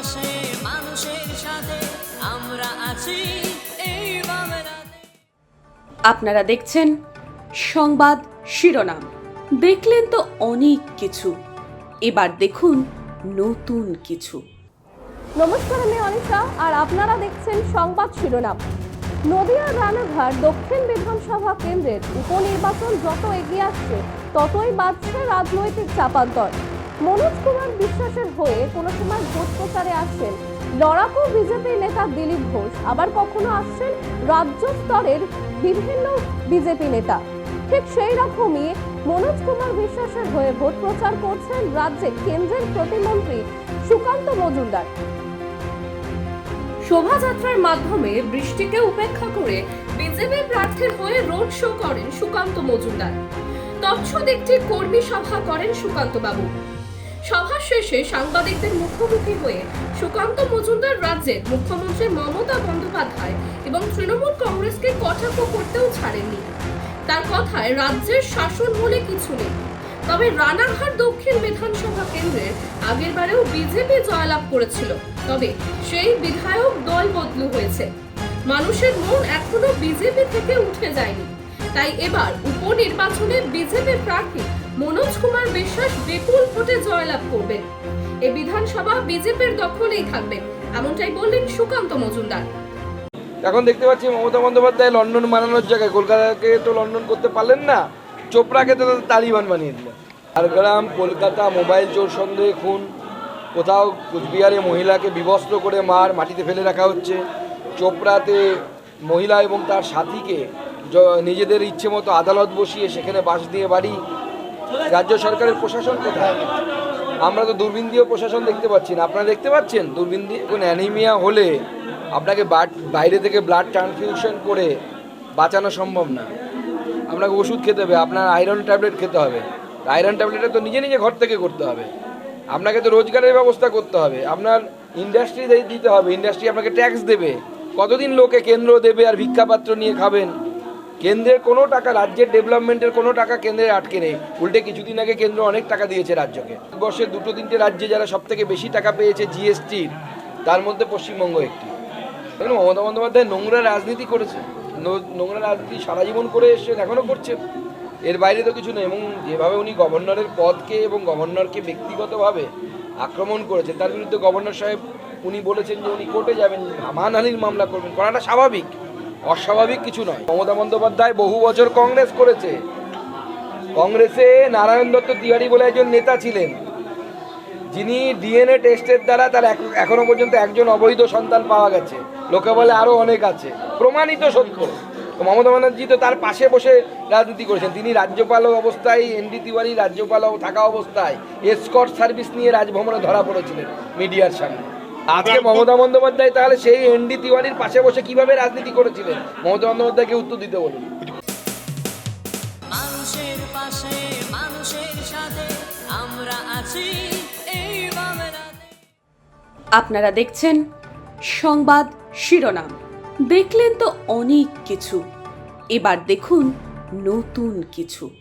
পাশে মানুষের সাথে আমরা আছি। এই আপনারা দেখছেন সংবাদ শিরোনাম। দেখলেন তো অনেক কিছু। এবার দেখুন নতুন কিছু। নমস্কার আমি অনিশা আর আপনারা দেখছেন সংবাদ শিরোনাম। নদিয়া রানাঘাট দক্ষিণ বিধানসভা কেন্দ্রের উপনির্বাচন যত এগিয়ে আসছে ততই বাড়ছে রাজনৈতিক চাপান্তর। মনোজ কুমার বিশ্বাসের হয়ে কোনো সময় ভোট প্রচারে আসছেন। লড়াকু বিজেপি নেতা দিলীপ ঘোষ। আবার কখনো আসছেন রাজ্য স্তরের বিভিন্ন বিজেপি নেতা। ঠিক সেই রকমই মনোজ কুমার বিশ্বাসের হয়ে ভোট প্রচার করছেন রাজ্যে কেন্দ্রের প্রতিমন্ত্রী সুকান্ত মজুমদার। শোভাযাত্রার মাধ্যমে বৃষ্টিকে উপেক্ষা করে বিজেপি প্রার্থীর হয়ে রোড শো করেন সুকান্ত মজুমদার। তৎসদ একটি কর্মী সভা করেন সুকান্ত বাবু সভা শেষে সাংবাদিকদের মুখোমুখি হয়ে সুকান্ত মজুমদার রাজ্যের মুখ্যমন্ত্রী মমতা বন্দ্যোপাধ্যায় এবং তৃণমূল কংগ্রেসকে কটাক্ষ করতেও ছাড়েননি। তার কথায় রাজ্যের শাসন বলে কিছু নেই। তবে রানাঘাট দক্ষিণ বিধানসভা কেন্দ্রের আগের বারেও বিজেপি জয়লাভ করেছিল। তবে সেই বিধায়ক দল বদলু হয়েছে। মানুষের মন এখনও বিজেপি থেকে উঠে যায়নি। তাই এবার উপনির্বাচনে বিজেপি প্রার্থী মনোজ কুমার বিশ্বাস বিপুল ভোটে জয়লাভ করবেন এ বিধানসভা বিজেপির দখলেই থাকবে, এমনটাই বললেন সুকান্ত মজুমদার। এখন দেখতে পাচ্ছি মমতা বন্দ্যোপাধ্যায় লন্ডন বানানোর জায়গায়, কলকাতাকে তো লন্ডন করতে পারলেন না, চোপড়াকে তো তালিবান বানিয়ে দিলেন। ঝাড়গ্রাম, কলকাতা, মোবাইল চোর সন্দেহে খুন, কোথাও কুচবিহারে মহিলাকে বিবস্ত্র করে মার মাটিতে ফেলে রাখা হচ্ছে, চোপড়াতে মহিলা এবং তার সাথীকে নিজেদের ইচ্ছে মতো আদালত বসিয়ে সেখানে বাস দিয়ে বাড়ি রাজ্য সরকারের প্রশাসন কোথায়? আমরা তো দূরবীন দিয়েও প্রশাসন দেখতে পাচ্ছি না। আপনারা দেখতে পাচ্ছেন? দূরবীন দিয়ে কোনো অ্যানিমিয়া হলে আপনাকে বাইরে থেকে ব্লাড ট্রান্সফিউশন করে বাঁচানো সম্ভব না। আপনাকে ওষুধ খেতে হবে, আপনার আয়রন ট্যাবলেট খেতে হবে। আয়রন ট্যাবলেটটা তো নিজে নিজে ঘর থেকে করতে হবে। আপনাকে তো রোজগারের ব্যবস্থা করতে হবে। আপনার ইন্ডাস্ট্রি দিতে হবে। ইন্ডাস্ট্রি আপনাকে ট্যাক্স দেবে। কতদিন লোকে কেন্দ্র দেবে আর ভিক্ষাপাত্র নিয়ে খাবেন? কেন্দ্রের কোনো টাকা, রাজ্যের ডেভেলপমেন্টের কোনো টাকা কেন্দ্রের আটকে নেই। উল্টে কিছুদিন আগে কেন্দ্র অনেক টাকা দিয়েছে রাজ্যকে। বর্ষে দুটো তিনটে রাজ্যে যারা সব থেকে বেশি টাকা পেয়েছে জিএসটির তার মধ্যে পশ্চিমবঙ্গ একটি। দেখুন, মমতা বন্দ্যোপাধ্যায় নোংরা রাজনীতি করেছে। নোংরা রাজনীতি সারা জীবন করে এসছেন, এখনও করছে এর বাইরে তো কিছু নেই, এবং যেভাবে উনি গভর্নরের পদকে এবং গভর্নরকে ব্যক্তিগতভাবে আক্রমণ করেছেন, তার বিরুদ্ধে গভর্নর সাহেব, উনি বলেছেন যে উনি কোর্টে যাবেন, মানহানির মামলা করবেন, করাটা স্বাভাবিক। অস্বাভাবিক কিছু নয়। মমতা বন্দ্যোপাধ্যায় বহু বছর কংগ্রেস করেছে। কংগ্রেসে নারায়ণ দত্ত তিওয়ারি বলে একজন নেতা ছিলেন। যিনি ডিএনএ টেস্টের দ্বারা তার এখনও পর্যন্ত একজন অবৈধ সন্তান পাওয়া গেছে। লোকে বলে আরও অনেক আছে। প্রমাণিত সত্য। তো মমতা ব্যানার্জি তো তার পাশে বসে রাজনীতি করেছেন। তিনি রাজ্যপাল অবস্থায়, এনডি তিওয়ারি রাজ্যপাল থাকা অবস্থায় এসকট সার্ভিস নিয়ে রাজভবনে ধরা পড়েছিলেন মিডিয়ার সামনে। আজকে মমতা বন্দ্যোপাধ্যায় তাহলে সেই এনডি তিওয়ারির পাশে বসে কীভাবে রাজনীতি করেছিলেন? মমতা বন্দ্যোপাধ্যায়কে উত্তর দিতে বলুন। মানুষের পাশে মানুষের সাথে আমরা আছি এই আপনারা দেখছেন সংবাদ শিরোনাম। দেখলেন তো অনেক কিছু। এবার দেখুন নতুন কিছু।